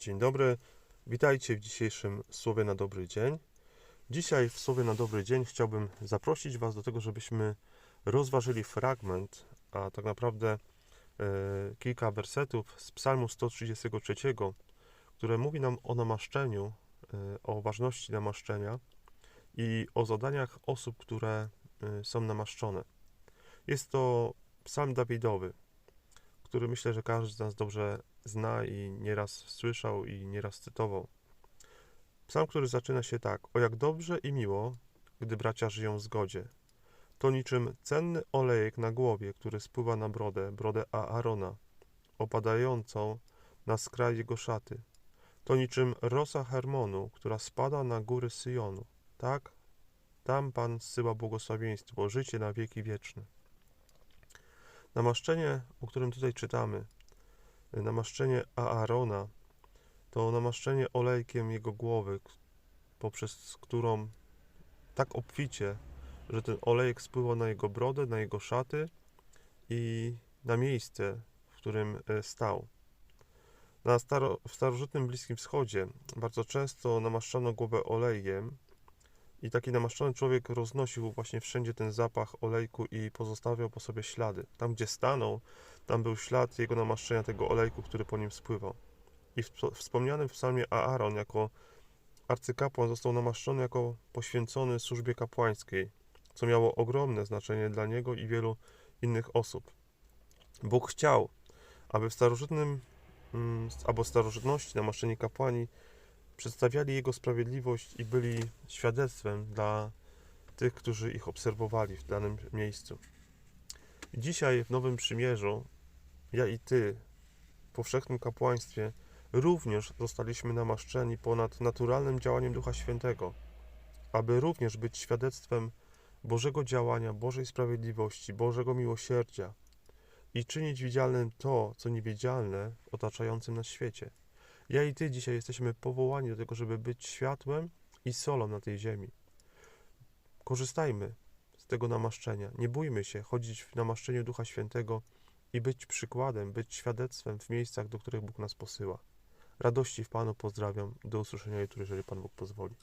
Dzień dobry, witajcie w dzisiejszym Słowie na Dobry Dzień. Dzisiaj w Słowie na Dobry Dzień chciałbym zaprosić Was do tego, żebyśmy rozważyli fragment, a tak naprawdę e, kilka wersetów z Psalmu 133, które mówi nam o namaszczeniu, e, o ważności namaszczenia i o zadaniach osób, które e, są namaszczone. Jest to Psalm Dawidowy, który myślę, że każdy z nas dobrze zna i nieraz słyszał i nieraz cytował. Psalm, który zaczyna się tak: O jak dobrze i miło, gdy bracia żyją w zgodzie. To niczym cenny olejek na głowie, który spływa na brodę, brodę Aarona, opadającą na skraj jego szaty. To niczym rosa Hermonu, która spada na góry Syjonu. Tak, tam Pan zsyła błogosławieństwo, życie na wieki wieczne. Namaszczenie, o którym tutaj czytamy, namaszczenie Aarona, to namaszczenie olejkiem jego głowy, poprzez którą tak obficie, że ten olejek spływał na jego brodę, na jego szaty i na miejsce, w którym e, stał. Na staro, w starożytnym Bliskim Wschodzie bardzo często namaszczano głowę olejem i taki namaszczony człowiek roznosił właśnie wszędzie ten zapach olejku i pozostawiał po sobie ślady. Tam, gdzie stanął, tam był ślad jego namaszczenia, tego olejku, który po nim spływał. I w wspomnianym w psalmie Aaron jako arcykapłan został namaszczony jako poświęcony służbie kapłańskiej, co miało ogromne znaczenie dla niego i wielu innych osób. Bóg chciał, aby w starożytnym mm, albo starożytności namaszczeni kapłani przedstawiali Jego sprawiedliwość i byli świadectwem dla tych, którzy ich obserwowali w danym miejscu. Dzisiaj w Nowym Przymierzu ja i Ty w powszechnym kapłaństwie również zostaliśmy namaszczeni ponad naturalnym działaniem Ducha Świętego, aby również być świadectwem Bożego działania, Bożej sprawiedliwości, Bożego miłosierdzia i czynić widzialnym to, co niewidzialne w otaczającym nas świecie. Ja i Ty dzisiaj jesteśmy powołani do tego, żeby być światłem i solą na tej ziemi. Korzystajmy z tego namaszczenia. Nie bójmy się chodzić w namaszczeniu Ducha Świętego i być przykładem, być świadectwem w miejscach, do których Bóg nas posyła. Radości w Panu pozdrawiam. Do usłyszenia jutro, jeżeli Pan Bóg pozwoli.